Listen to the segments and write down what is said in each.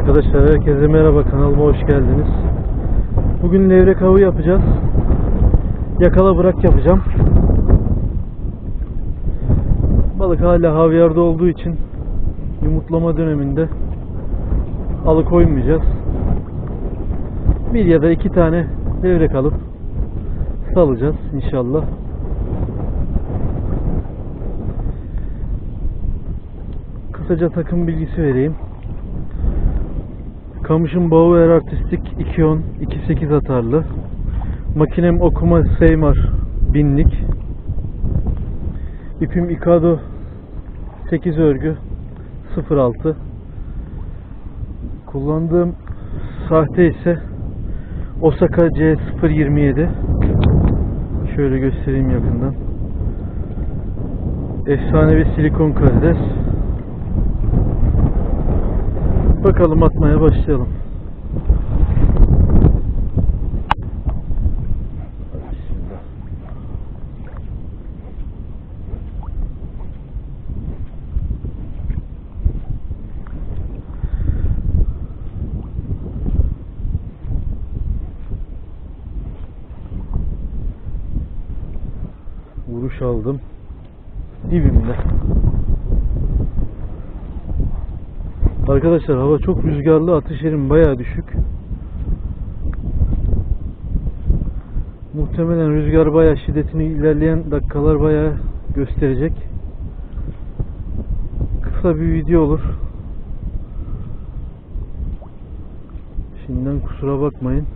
Arkadaşlar herkese merhaba kanalıma hoş geldiniz. Bugün levrek avı yapacağız. Yakala bırak yapacağım. Balık hala havyarda olduğu için yumurtlama döneminde alıkoymayacağız. Bir ya da iki tane levrek alıp salacağız inşallah. Kısaca takım bilgisi vereyim. Kamışın Bauer Artistik 210 2.8 atarlı. Makinem okuma Seymar binlik. İpim Ikado 8 örgü 06. Kullandığım sahte ise Osaka C027. Şöyle göstereyim yakından. Efsanevi silikon karides. Bakalım atmaya başlayalım. Vuruş aldım. Dibimde. Arkadaşlar hava çok rüzgarlı, atış yerim bayağı düşük. Muhtemelen rüzgar bayağı şiddetini ilerleyen dakikalar bayağı gösterecek. Kısa bir video olur. Şimdiden kusura bakmayın.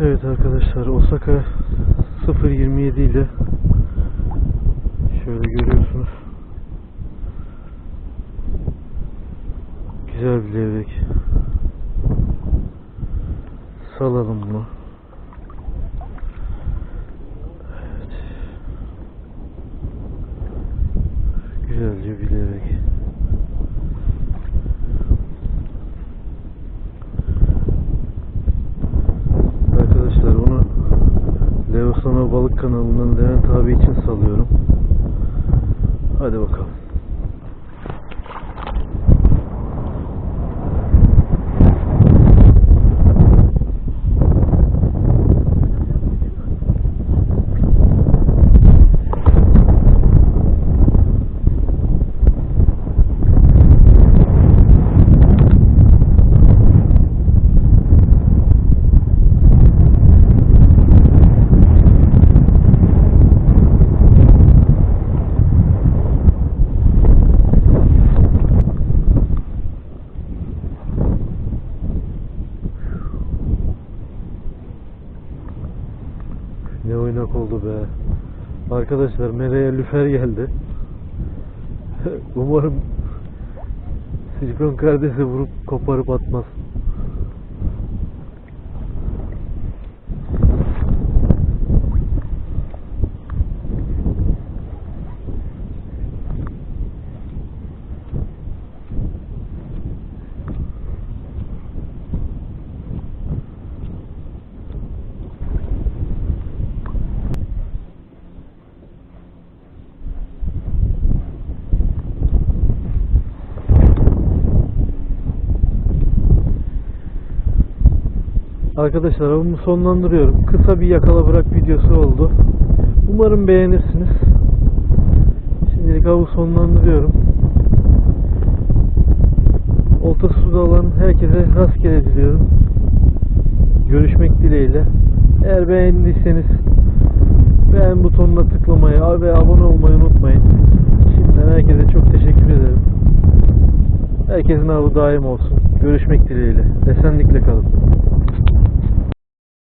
Evet arkadaşlar Osaka 027 ile şöyle görüyorsunuz. Güzel bir levrek. Salalım bunu. Evet. Güzelce bir levrek. Arkadaşlar onu Leosano Balık kanalından Levent abi için salıyorum. Hadi bakalım. Mu be? Arkadaşlar mereye lüfer geldi. Umarım silikon kardesi vurup koparıp atmaz. Arkadaşlar avımı sonlandırıyorum. Kısa bir yakala bırak videosu oldu. Umarım beğenirsiniz. Şimdilik avı sonlandırıyorum. Olta suda olan herkese rastgele diliyorum. Görüşmek dileğiyle. Eğer beğendiyseniz beğen butonuna tıklamayı ve abone olmayı unutmayın. Şimdiden herkese çok teşekkür ederim. Herkesin avı daim olsun. Görüşmek dileğiyle. Esenlikle kalın.